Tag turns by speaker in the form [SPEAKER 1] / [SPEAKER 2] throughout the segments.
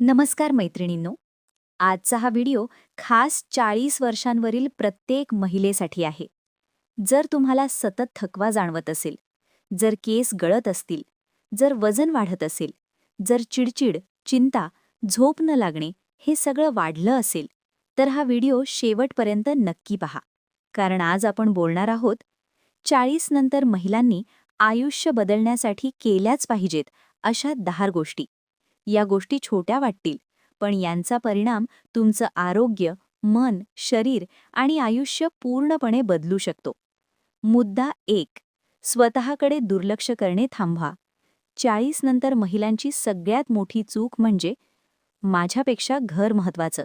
[SPEAKER 1] नमस्कार मैत्रिणींनो. आजचा हा व्हिडिओ खास चाळीस वर्षांवरील प्रत्येक महिलेसाठी आहे. जर तुम्हाला सतत थकवा जाणवत असेल जर केस गळत असतील जर वजन वाढत असेल जर चिडचिड चिंता झोप न लागणे हे सगळं वाढलं असेल तर हा व्हिडिओ शेवटपर्यंत नक्की पहा. कारण आज आपण बोलणार आहोत चाळीस नंतर महिलांनी आयुष्य बदलण्यासाठी केल्याच पाहिजेत अशा दहा गोष्टी. या गोष्टी छोट्या वाटतील पण यांचा परिणाम तुमचं आरोग्य मन शरीर आणि आयुष्य पूर्णपणे बदलू शकतो. मुद्दा एक स्वतःकडे दुर्लक्ष करणे थांबवा. चाळीस नंतर महिलांची सगळ्यात मोठी चूक म्हणजे माझ्यापेक्षा घर महत्वाचं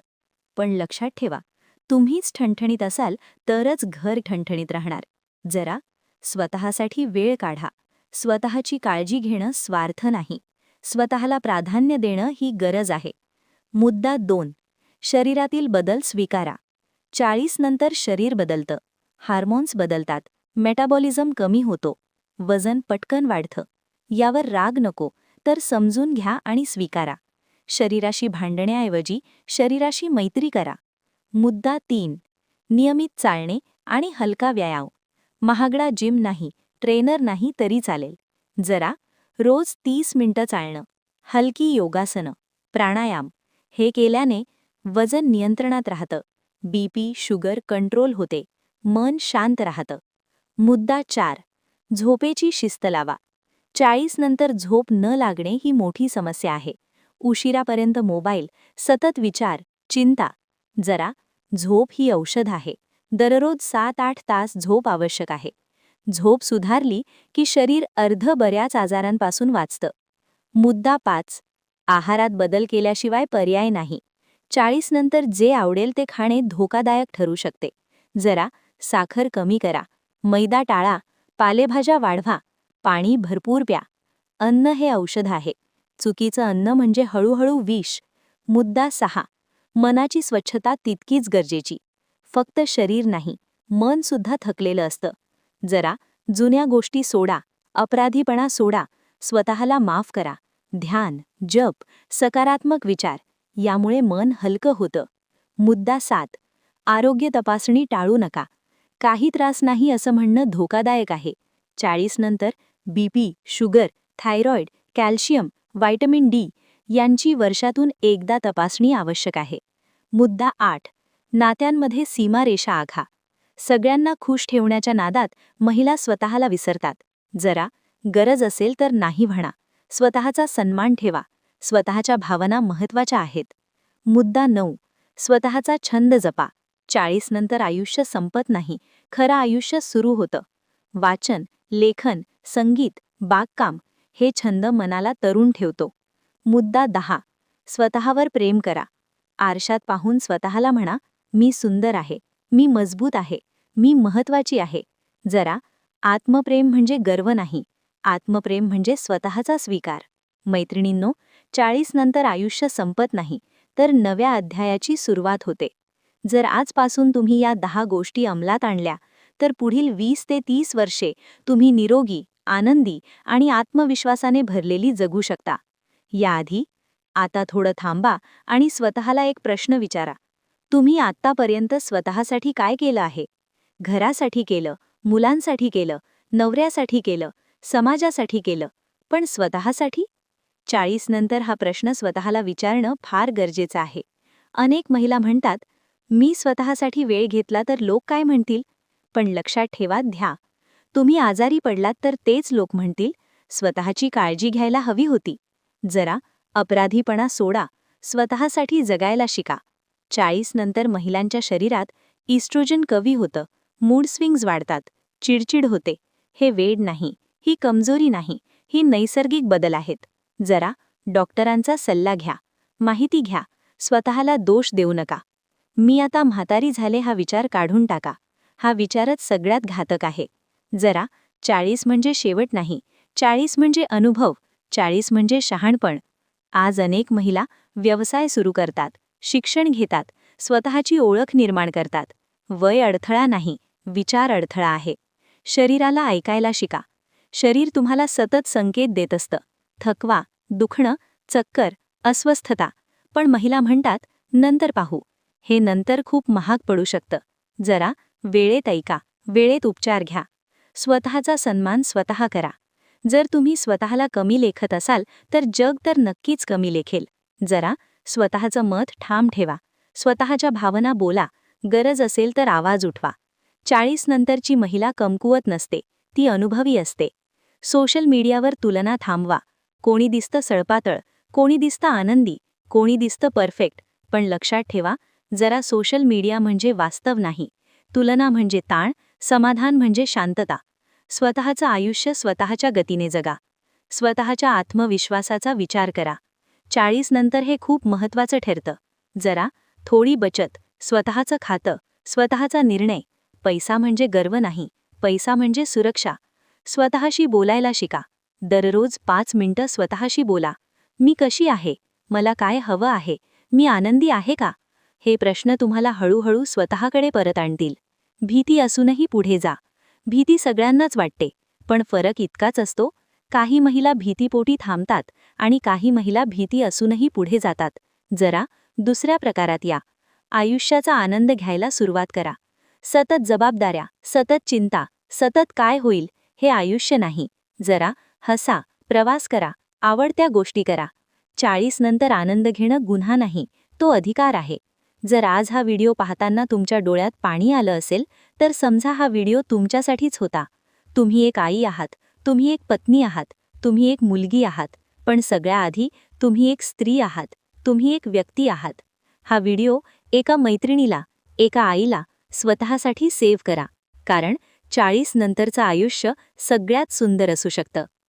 [SPEAKER 1] पण लक्षात ठेवा तुम्हीच ठणठणीत असाल तरच घर ठणठणीत राहणार. जरा स्वतःसाठी वेळ काढा. स्वतःची काळजी घेणं स्वार्थ नाही. स्वतःला प्राधान्य देणं ही गरज आहे. मुद्दा दोन. शरीरातील बदल स्वीकारा. चाळीस नंतर शरीर बदलतं. हार्मोन्स बदलतात. मेटाबॉलिझम कमी होतो. वजन पटकन वाढतं. यावर राग नको तर समजून घ्या आणि स्वीकारा. शरीराशी भांडण्याऐवजी शरीराशी मैत्री करा. मुद्दा तीन. नियमित चालणे आणि हलका व्यायाम. महागडा जिम नाही ट्रेनर नाही तरी चालेल. जरा रोज तीस मिनिटं चालणं हलकी योगासनं प्राणायाम हे केल्याने वजन नियंत्रणात राहतं बीपी शुगर कंट्रोल होते मन शांत राहतं. मुद्दा चार झोपेची शिस्त लावा. चाळीस नंतर झोप न लागणे ही मोठी समस्या आहे. उशिरापर्यंत मोबाईल सतत विचार चिंता जरा झोप ही औषध आहे. दररोज सात आठ तास झोप आवश्यक आहे. झोप सुधारली की शरीर अर्ध बऱ्याच आजारांपासून वाचतं. मुद्दा पाच. आहारात बदल केल्याशिवाय पर्याय नाही. चाळीस नंतर जे आवडेल ते खाणे धोकादायक ठरू शकते. जरा साखर कमी करा. मैदा टाळा. पालेभाज्या वाढवा. पाणी भरपूर प्या. अन्न हे औषध आहे. चुकीचं अन्न म्हणजे हळूहळू विष. मुद्दा सहा. मनाची स्वच्छता तितकीच गरजेची. फक्त शरीर नाही मन सुद्धा थकलेलं असतं. जरा जुन्या गोष्टी सोडा अपराधीपणा सोडा स्वतःला माफ करा ध्यान जप सकारात्मक विचार यामुळे मन हलकं होतं. मुद्दा सात आरोग्य तपासणी टाळू नका. काही त्रास नाही असं म्हणणं धोकादायक आहे. चाळीस नंतर BP sugar thyroid calcium vitamin D यांची वर्षातून एकदा तपासणी आवश्यक आहे. मुद्दा आठ नात्यांमध्ये सीमारेषा आखा सगळ्यांना खुश ठेवण्याच्या नादात महिला स्वतःला विसरतात. जरा गरज असेल तर नाही म्हणा. स्वतःचा सन्मान ठेवा. स्वतःच्या भावना महत्त्वाच्या आहेत. मुद्दा नऊ. स्वतःचा छंद जपा. चाळीस नंतर आयुष्य संपत नाही. खरं आयुष्य सुरू होतं. वाचन लेखन संगीत बागकाम हे छंद मनाला तरुण ठेवतो. मुद्दा दहा. स्वतःवर प्रेम करा. आरशात पाहून स्वतःला म्हणा मी सुंदर आहे. मी मजबूत आहे. मी महत्वाची आहे. जरा आत्मप्रेम म्हणजे गर्व नाही. आत्मप्रेम म्हणजे स्वतःचा स्वीकार. मैत्रिणींनो चाळीस नंतर आयुष्य संपत नाही तर नव्या अध्यायाची सुरुवात होते. जर आजपासून तुम्ही या दहा गोष्टी अंमलात आणल्या तर पुढील वीस ते तीस वर्षे तुम्ही निरोगी आनंदी आणि आत्मविश्वासाने भरलेली जगू शकता. याआधी आता थोडं थांबा आणि स्वतःला एक प्रश्न विचारा. तुम्ही आत्तापर्यंत स्वतःसाठी काय केलं आहे? घरासाठी केलं मुलांसाठी केलं नवऱ्यासाठी केलं समाजासाठी केलं पण स्वतःसाठी? चाळीस नंतर हा प्रश्न स्वतःला विचारणं फार गरजेचं आहे. अनेक महिला म्हणतात मी स्वतःसाठी वेळ घेतला तर लोक काय म्हणतील? पण लक्षात ठेवा ध्या तुम्ही आजारी पडलात तर तेच लोक म्हणतील स्वतःची काळजी घ्यायला हवी होती. जरा अपराधीपणा सोडा स्वतःसाठी जगायला शिका. चाळीस नंतर महिलांच्या शरीरात इस्ट्रोजन कवी होतं. मूड स्विंग्ज वाढतात. चिडचिड होते. हे वेड नाही. ही कमजोरी नाही. ही नैसर्गिक बदल आहेत. जरा डॉक्टरांचा सल्ला घ्या. माहिती घ्या. स्वतःला दोष देऊ नका. मी आता म्हातारी झाले हा विचार काढून टाका. हा विचारच सगळ्यात घातक आहे. जरा चाळीस म्हणजे शेवट नाही. चाळीस म्हणजे अनुभव. चाळीस म्हणजे शहाणपण. आज अनेक महिला व्यवसाय सुरू करतात. शिक्षण घेतात. स्वतःची ओळख निर्माण करतात. वय अडथळा नाही. विचार अडथळा आहे. शरीराला ऐकायला शिका. शरीर तुम्हाला सतत संकेत देत असतं. थकवा दुखणं चक्कर अस्वस्थता. पण महिला म्हणतात नंतर पाहू. हे नंतर खूप महाग पडू शकतं. जरा वेळेत ऐका. वेळेत उपचार घ्या. स्वतःचा सन्मान स्वतः करा. जर तुम्ही स्वतःला कमी लेखत असाल तर जग तर नक्कीच कमी लेखेल. जरा स्वतःचं मत ठाम ठेवा. स्वतःच्या भावना बोला. गरज असेल तर आवाज उठवा. चाळीस नंतरची महिला कमकुवत नसते ती अनुभवी असते. सोशल मीडियावर तुलना थांबवा. कोणी दिसतं सळपातळ कोणी दिसतं आनंदी कोणी दिसतं परफेक्ट पण लक्षात ठेवा जरा सोशल मीडिया म्हणजे वास्तव नाही. तुलना म्हणजे ताण समाधान म्हणजे शांतता. स्वतःचं आयुष्य स्वतःच्या गतीने जगा. स्वतःच्या आत्मविश्वासाचा विचार करा. चाळीस नंतर हे खूप महत्त्वाचं ठरतं. जरा थोडी बचत स्वतःचं खातं स्वतःचा निर्णय पैसा म्हणजे गर्व नाही पैसा म्हणजे सुरक्षा. स्वतःशी बोलायला शिका. दररोज पाच मिनिटं स्वतःशी बोला. मी कशी आहे? मला काय हवं आहे? मी आनंदी आहे का? हे प्रश्न तुम्हाला हळूहळू स्वतःकडे परत आणतील. भीती असूनही पुढे जा. भीती सगळ्यांनाच वाटते पण फरक इतकाच असतो काही महिला भीतीपोटी थांबतात आणि काही महिला भीती असूनही पुढे जातात. जरा दुसऱ्या प्रकारात या. आयुष्याचा आनंद घ्यायला सुरुवात करा. सतत जबाबदाऱ्या सतत चिंता सतत काय होईल हे आयुष्य नाही. जरा हसा प्रवास करा आवडत्या गोष्टी करा. चाळीस नंतर आनंद घेणं गुन्हा नाही तो अधिकार आहे. जर आज हा व्हिडिओ पाहताना तुमच्या डोळ्यात पाणी आलं असेल तर समजा हा व्हिडिओ तुमच्यासाठीच होता. तुम्ही एक आई आहात तुम्ही एक पत्नी आहात तुम्ही एक मुलगी आहात पण सगळ्याआधी तुम्ही एक स्त्री आहात तुम्ही एक व्यक्ती आहात. हा व्हिडिओ एका मैत्रिणीला एका आईला स्वतःसाठी सेव्ह करा कारण चाळीस नंतरचं आयुष्य सगळ्यात सुंदर असू शकतं.